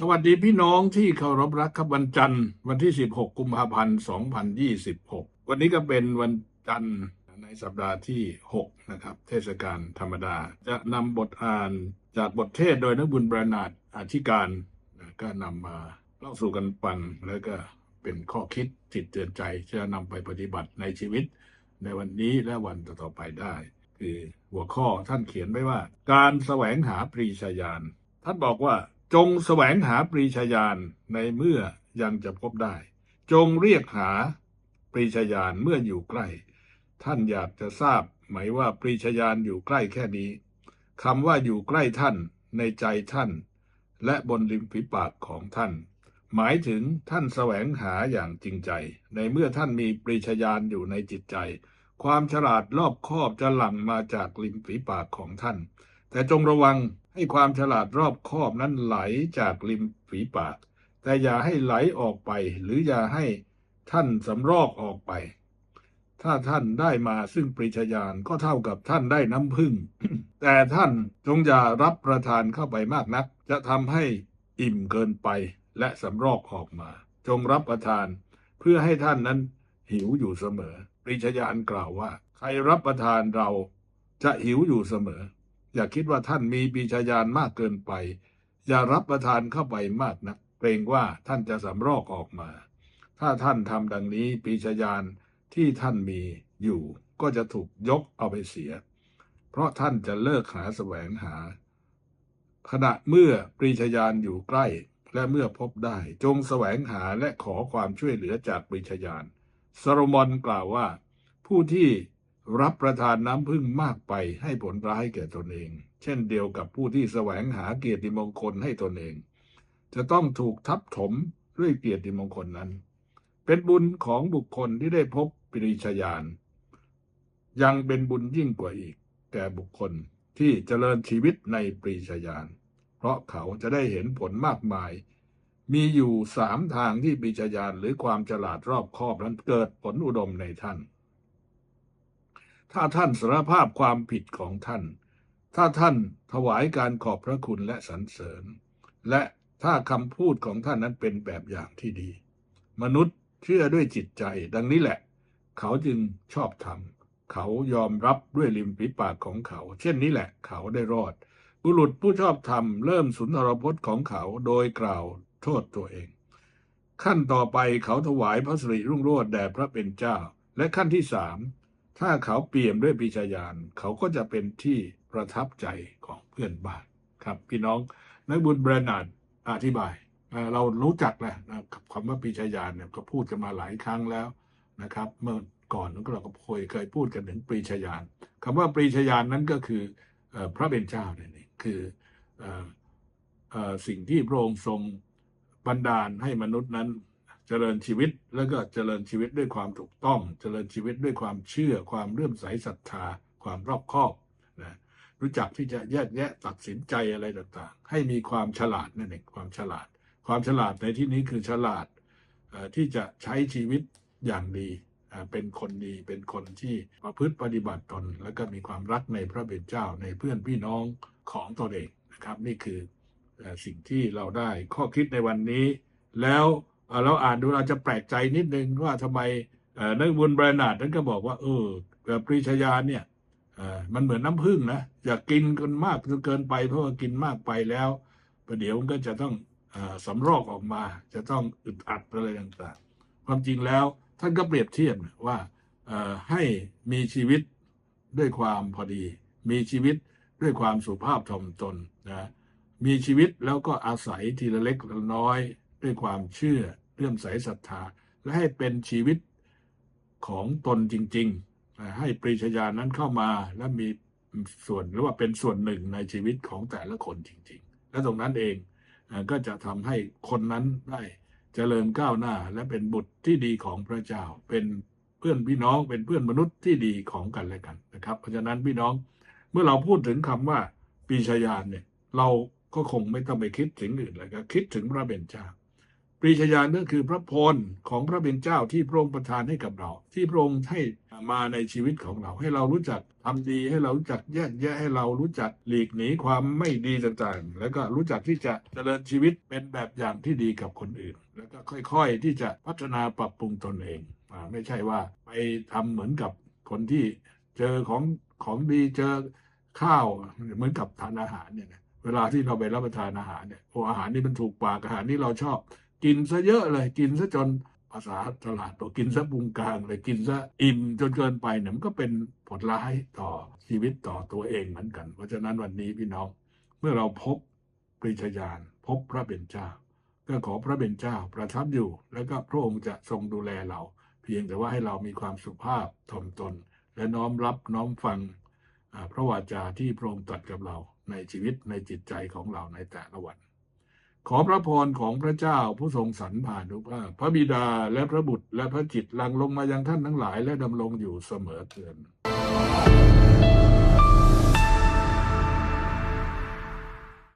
สวัสดีพี่น้องที่เคารพรักครับวันจันทร์ วันที่ 16 กุมภาพันธ์ 2026 วันนี้ก็เป็นวันจันทร์ในสัปดาห์ที่ 6 นะครับ เทศกาลธรรมดา จะนำบทอ่านจากบทเทศโดยนักบุญบรนาดอธิการนะก็นำมาเล่าสู่กันฟังแล้วก็เป็นข้อคิดติดเตือนใจจะนำไปปฏิบัติในชีวิต ในวันนี้และวันต่อๆไปได้ คือหัวข้อท่านเขียนไว้ว่า การแสวงหาปรีชาญาณท่านบอกว่า จงแสวงหาปรีชาญาณในเมื่อยังจะพบได้ จงเรียกหาปรีชาญาณเมื่ออยู่ใกล้ ท่านอยากจะทราบไหมว่าปรีชาญาณอยู่ใกล้แค่นี้คำว่าอยู่ใกล้ท่านในใจท่าน และบนริมฝีปากของท่าน หมายถึงท่านแสวงหาอย่างจริงใจ ในเมื่อท่านมีปรีชาญาณอยู่ในจิตใจ ความฉลาดรอบคอบจะหลั่งมาจากริมฝีปากของท่าน แต่จงระวังให้ความฉลาดรอบคอบนั้นไหลจากริมฝีปาก แต่อย่าให้ไหลออกไป หรืออย่าให้ท่านสำรอกออกไป ถ้าท่านได้มาซึ่งปริชญาณก็เท่ากับท่านได้น้ำพึ่ง แต่ท่านจงอย่ารับประทานเข้าไปมากนัก จะทำให้อิ่มเกินไปและสำรอกออกมา จงรับประทาน เพื่อให้ท่านนั้นหิวอยู่เสมอ ปริชญาณกล่าวว่า ใครรับประทานเราจะหิวอยู่เสมอ อย่าคิดว่าท่านมีปีชญาณมากเกินไป อย่ารับประทานเข้าไปมากนักเกรงว่าท่านจะสำรอกออกมา ถ้าท่านทำดังนี้ปีชญาณที่ท่านมีอยู่ ก็จะถูกยกเอาไปเสีย เพราะท่านจะเลิกหาแสวงหา ขณะเมื่อปรีชญาณอยู่ใกล้ และเมื่อพบได้จงแสวงหาและขอความช่วยเหลือจากปรีชญาณซาโลมอนกล่าวว่า ผู้ที่ รับประทานน้ำพึ่งมากไปให้ผลร้ายแก่ตนเอง เช่นเดียวกับผู้ที่แสวงหาเกียรติมงคลให้ตนเอง จะต้องถูกทับถมด้วยเกียรติมงคลนั้น เป็นบุญของบุคคลที่ได้พบปริชญาณยังเป็นบุญยิ่งกว่าอีก แก่บุคคลที่เจริญชีวิตในปรีชญาณเพราะเขาจะได้เห็นผลมากมาย มีอยู่สามทางที่ปรีชญาณหรือความฉลาดรอบคอบนั้นเกิดผลอุดมในท่าน ถ้าท่านสารภาพความผิดของท่าน ถ้าท่านถวายการขอบพระคุณและสรรเสริญ และถ้าคำพูดของท่านนั้นเป็นแบบอย่างที่ดี มนุษย์เชื่อด้วยจิตใจ ดังนี้แหละ เขาจึงชอบทำเขายอมรับด้วยริมฝีปากของเขา เช่นนี้แหละ เขาได้รอด บุรุษผู้ชอบธรรมเริ่มสุนทรพจน์ของเขาโดยกล่าวโทษตัวเอง ขั้นต่อไปเขาถวายพระสิริรุ่งโรจน์แด่พระเป็นเจ้า และขั้นที่สาม ถ้าเขาเปี่ยมด้วยปิชญาณเขาก็จะเป็นที่ประทับใจของเพื่อนบ้านครับ พี่น้องนักบุญเบรนาร์ดอธิบาย เรารู้จักแหละนะครับคำว่าปิชญาณเนี่ยก็พูดกันมาหลายครั้งแล้วนะครับ เมื่อก่อนนั้นเราก็เคยเคยพูดกันถึงปรีชญาณคำว่าปรีชญาณนั้นก็คืออพระเป็นเจ้าเนี่ยคือออสิ่งที่พระองค์ทรงบันดาลให้มนุษย์นั้น เจริญชีวิตแล้วก็เจริญชีวิตด้วยความถูกต้อง เจริญชีวิตด้วยความเชื่อ ความเลื่อมใสศรัทธา ความรอบคอบนะรู้จักที่จะแยกแยะตัดสินใจอะไรต่างๆ ให้มีความฉลาดนั่นเองความฉลาด ความฉลาดในที่นี้คือฉลาดที่จะใช้ชีวิตอย่างดีเป็นคนดีเป็นคนที่ประพฤติปฏิบัติตน แล้วก็มีความรักในพระเป็นเจ้าในเพื่อนพี่น้องของตนเองนะครับ นี่คือสิ่งที่เราได้ข้อคิดในวันนี้แล้ว เราอ่านดูเราจะแปลกใจนิดนึงว่าทำไมเอ่อนักบุญบรนาดนั้นก็บอกว่าเออปรีชญาเนี่ยมันเหมือนน้ำผึ้งนะอย่ากกินกันมากจนเกินไปเพราะว่ากินมากไปแล้วประเดี๋ยวมันก็จะต้องอสำรอกออกมา จะต้องอึดอัดอะไรต่างๆ ความจริงแล้วท่านก็เปรียบเทียบว่าให้มีชีวิตด้วยความพอดี มีชีวิตด้วยความสุภาพถ่อมตนนะมีชีวิตแล้วก็อาศัยทีละเล็กละน้อย ด้วยความเชื่อเลื่อมใสศรัทธา และให้เป็นชีวิตของตนจริง ๆ ให้ปรีชญานั้นเข้ามาและมีส่วนหรือว่าเป็นส่วนหนึ่งในชีวิตของแต่ละคนจริง ๆ และตรงนั้นเองก็จะทำให้คนนั้นได้เจริญก้าวหน้า และเป็นบุตรที่ดีของพระเจ้า เป็นเพื่อนพี่น้องเป็นเพื่อนมนุษย์ที่ดีของกันและกันนะครับ เพราะฉะนั้นพี่น้องเมื่อเราพูดถึงคำว่าปีชญาณเนี่ย เราก็คงไม่ต้องไปคิดถึงอื่นเลยก็คิดถึงพระเบญจา ปรีชาญาณก็คือพระพรของพระเป็นเจ้าที่พระองค์ประทานให้กับเรา ที่พระองค์ให้มาในชีวิตของเรา ให้เรารู้จักทำดีให้เรารู้จักแยกแยะให้เรารู้จักหลีกหนีความไม่ดีต่างๆ แล้วก็รู้จักที่จะเจริญชีวิตเป็นแบบอย่างที่ดีกับคนอื่น แล้วก็ค่อยๆที่จะพัฒนาปรับปรุงตนเองอไม่ใช่ว่าไปทำเหมือนกับคนที่เจอของของดีเจอข้าวเหมือนกับทานอาหารเนี่ยเวลาที่เราไปรับประทานอาหารเนี่ยโอ้อาหารนี่มันถูกปากอาหารที่เราชอบ กินซะเยอะเลยกินซะจนภาษาตลาดบอกกินซะพุงกลางเลยกินซะอิ่มจนเกินไปเนี่ยมันก็เป็นผลร้ายต่อชีวิตต่อตัวเองเหมือนกัน เพราะฉะนั้นวันนี้พี่น้องเมื่อเราพบปริชญาณพบพระเป็นเจ้าก็ขอพระเป็นเจ้าประทับอยู่ แล้วก็พระองค์จะทรงดูแลเรา เพียงแต่ว่าให้เรามีความสุภาพถ่อมตน และน้อมรับน้อมฟังพระวาจาที่พระองค์ตรัสกับเราในชีวิตในจิตใจของเราในแต่ละวัน ขอพระพรของพระเจ้าผู้ทรงสรรผ่านุภาพพระบิดาและพระบุตรและพระจิตลังลงมายังท่านทั้งหลายและดำรงอยู่เสมอเทือน